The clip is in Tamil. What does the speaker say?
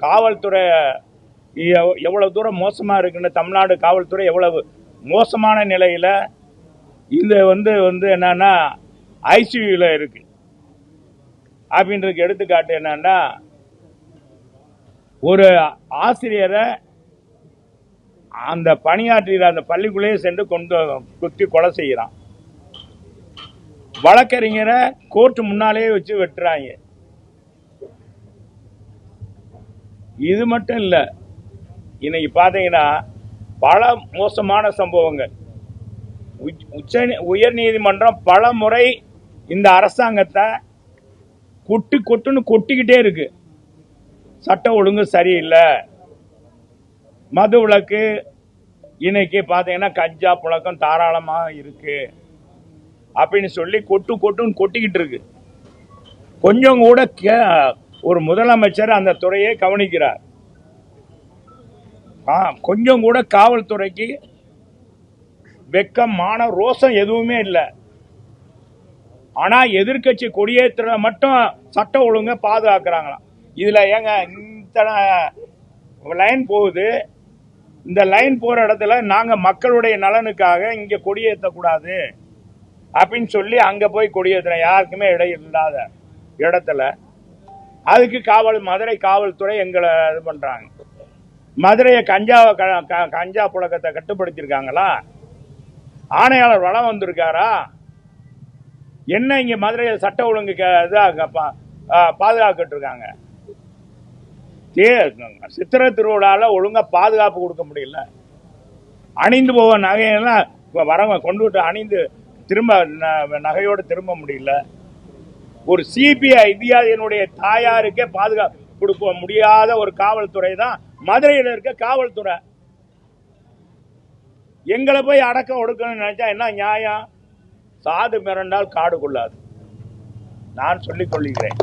காவல்துறை எவ்வளோ எவ்வளவு தூரம் மோசமா இருக்குன்னு தமிழ்நாடு காவல்துறை எவ்வளவு மோசமான நிலையில் இந்த வந்து வந்து என்னன்னா ஐசியூல இருக்கு. அப்படின்றதுக்கு எடுத்துக்காட்டு என்னன்னா ஒரு ஆசிரியரை அந்த பணியாற்றிற அந்த பள்ளிக்குள்ளேயே சென்று கொண்டு குத்தி கொலை செய்கிறான். வழக்கறிஞரை கோர்ட்டு முன்னாலேயே வச்சு வெட்டுறாங்க. இது மட்டும் இல்லை இன்னைக்கு பார்த்தீங்கன்னா பல மோசமான சம்பவங்கள். உச்ச- உச்ச உயர் நீதிமன்றம் பல முறை இந்த அரசாங்கத்தை கொட்டு கொட்டுன்னு கொட்டிக்கிட்டே இருக்கு. சட்ட ஒழுங்கு சரியில்லை. மது விளக்கு இன்னைக்கு பார்த்தீங்கன்னா கஞ்சா புழக்கம் தாராளமாக இருக்கு. அப்படின்னு சொல்லி கொட்டு கொட்டுன்னு கொட்டிக்கிட்டு இருக்கு. கொஞ்சம் கூட கே- ஒரு முதலமைச்சர் அந்த துறையை கவனிக்கிறார். ஆ, கொஞ்சம் கூட காவல்துறைக்கு வெக்கம் மான ரோசம் எதுவுமே இல்லை. ஆனா எதிர்க்கட்சி கொடியேற்ற மட்டும் சட்ட ஒழுங்க பாதுகாக்கிறாங்களாம். இதுல ஏங்க இத்தனை லைன் போகுது? இந்த லைன் போற இடத்துல நாங்க மக்களுடைய நலனுக்காக இங்க கொடியேற்றக்கூடாது அப்படின்னு சொல்லி அங்க போய் கொடியேற்றுறோம் யாருக்குமே இடம் இல்லாத இடத்துல அதுக்கு காவல் மதுரை காவல்துறை எங்களை இது பண்றாங்க. மதுரையை கஞ்சா க- கஞ்சா புழக்கத்தை கட்டுப்படுத்தியிருக்காங்களா? ஆணையாளர் வளம் வந்திருக்காரா? என்ன இங்க மதுரையில் சட்ட ஒழுங்கு க- பா- பாதுகாக்கிட்டு இருக்காங்க சித்திர சித்திரை திருவிழால ஒழுங்கா பாதுகாப்பு கொடுக்க முடியல. அணிந்து போக நகையெல்லாம் வரவங்க கொண்டு விட்டு அணிந்து திரும்ப ந- நகையோடு திரும்ப முடியல. ஒரு சிபிஐ இந்தியாவினுடைய தாயாருக்கே பாதுகாப்பு கொடுக்க முடியாத ஒரு காவல்துறை தான் மதுரையில் இருக்க காவல்துறை. எங்களை போய் அடக்கம் ஒடுக்கணும்னு நினைச்சா என்ன நியாயம்? சாது மிரண்டால் காடு கொள்ளாது. நான் சொல்லிக் கொள்கிறேன்.